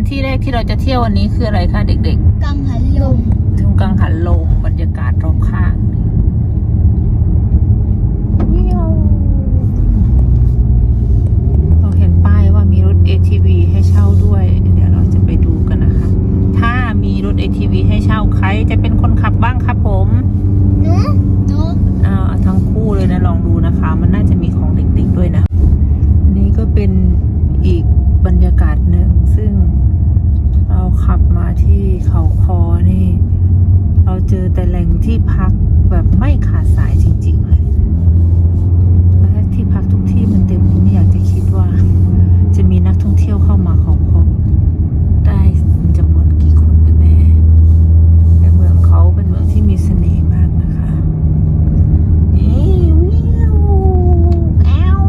านที่แรกที่เราจะเที่ยววันนี้คืออะไรคะเด็กกังหันลมๆทุ่งกังหันลมบรรยากาศรอบข้างเราเห็นป้ายว่ามีรถ ATV ให้เช่าด้วย เดี๋ยวเราจะไปดูกันนะคะ ถ้ามีรถ ATV ให้เช่าใครจะเป็นคนขับบ้างครับผมหนูหนูอ่าทั้งคู่เลยนะลองดูนะคะ มันน่าจะมีของเด็กๆด้วยนะอันนี้ก็เป็นอีกบรรยากาศหนึ่งซึ่งเรา ขับมาที่เขาคอนี่ เราเจอแต่แหล่งที่พักแบบไม่ขาดสายจริง ๆ เลยและที่พักทุกที่มันเต็มนี่ไม่อยากจะคิดว่า จะมีนักท่องเที่ยวเข้ามาเขาคอได้จำนวนกี่คนกันแน่แต่เมืองเขาเป็นเมืองที่มีเสน่ห์มากนะคะนี่วิวแอล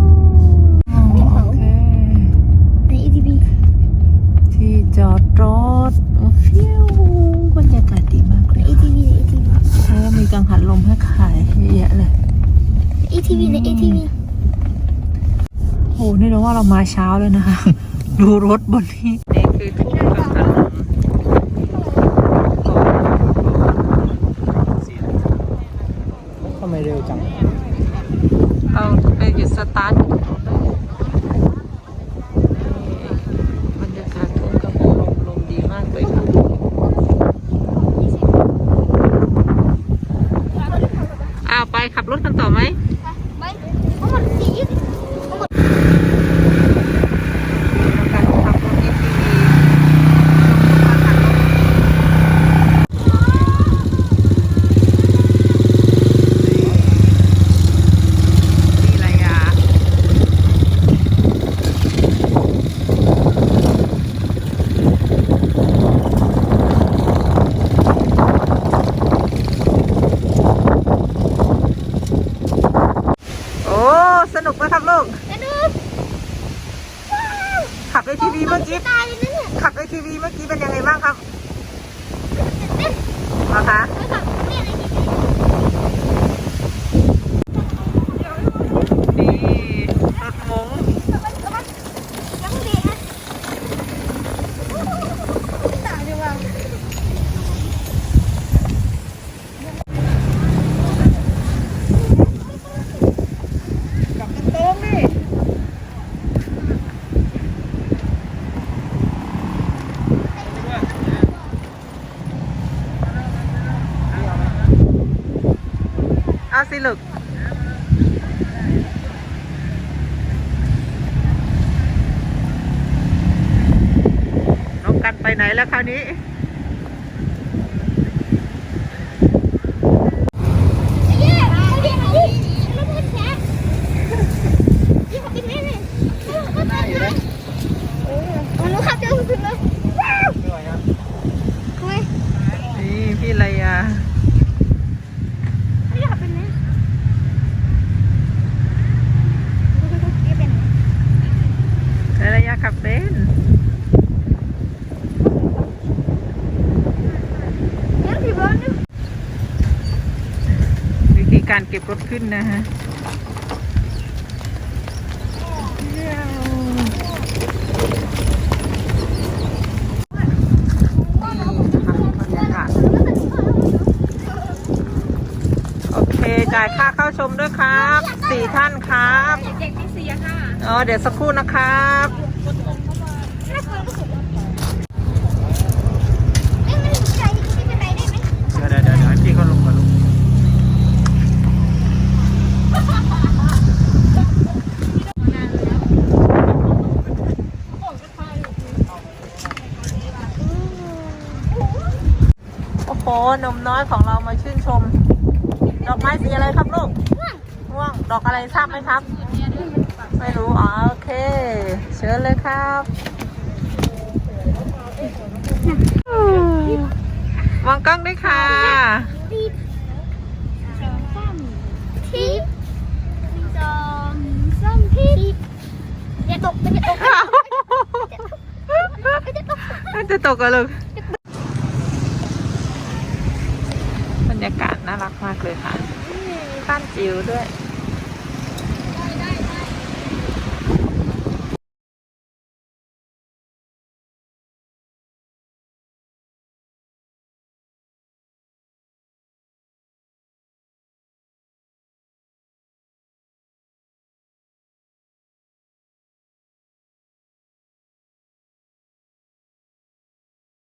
โอเค ใน ATV ที่จอดรถฟิวบรรยากาศดีมากเลย ATV ใน ATV แล้วมีกั งหันลมให้ขายเยอะแยะเลย ATV ใน ATV โอ้นี่เราว่าเรามาเช้าเลยนะคะ ดูรถบนนี้นี่คือทุ่งกังหันลม ทำไมเร็วจัง เราไปหยุดสตาร์ทอยู่ตรงนู้นเลยนี่บรรยากาศทุ่งกังหันลมลมดีมากเลยค่ะ อ้าวไป ขับรถกันต่อไหมไปเพราะมันสี การขับรถนี่ทีนี่ระยะโอ้ สนุกไหมครับลูกแล้วดูขับ ATV เมื่อกี้ ตายเลยนะเนี่ย ขับ ATV เมื่อกี้เป็นยังไงบ้างครับ เต้น เหรอคะ แล้วแบบเรียนอะไรกิน นี่รถมง ยังเด็กนะตายเลยว่ะ กับตรงนี่ เอาสิลูกน้องกันไปไหนแล้วคราวนี้ เย้เอาดิเอาดิแล้วมันแฉะยี่ห้อกินไหมเนี่ยก็ได้อยู่นะโอ้หนูขับเจอสุดๆเลยว้าวทำไม นี่พี่ระยา ไม่อยากเป็นไหมเป็น พี่ระยา ขับเป็นวิธีการเก็บรถขึ้นนะฮะโอเค จ่ายค่าเข้าชมด้วยครับ สี่ท่านครับ อ๋อเดี๋ยวสักครู่นะครับน่ากลัวก็สุดเอ้ยมันใจที่เป็นไรได้ไหมเดี๋ยวเดี๋ยวเดี๋ยวให้พี่เขาลงก่อนลูกโอ้โหหนมน้อยของเรามาชื่นชม ดอกไม้สีอะไรครับลูกม่วงดอกอะไรทราบไหมครับ ไม่รู้อ๋อโอเค เชิญเลยครับมองกล้องด้วยค่ะตีสองสามทีสองสามทีอย่าตกอย่าตกอย่าตกจะตกกันเลยบรรยากาศน่ารักมากเลยค่ะบ้านจิ๋วด้วย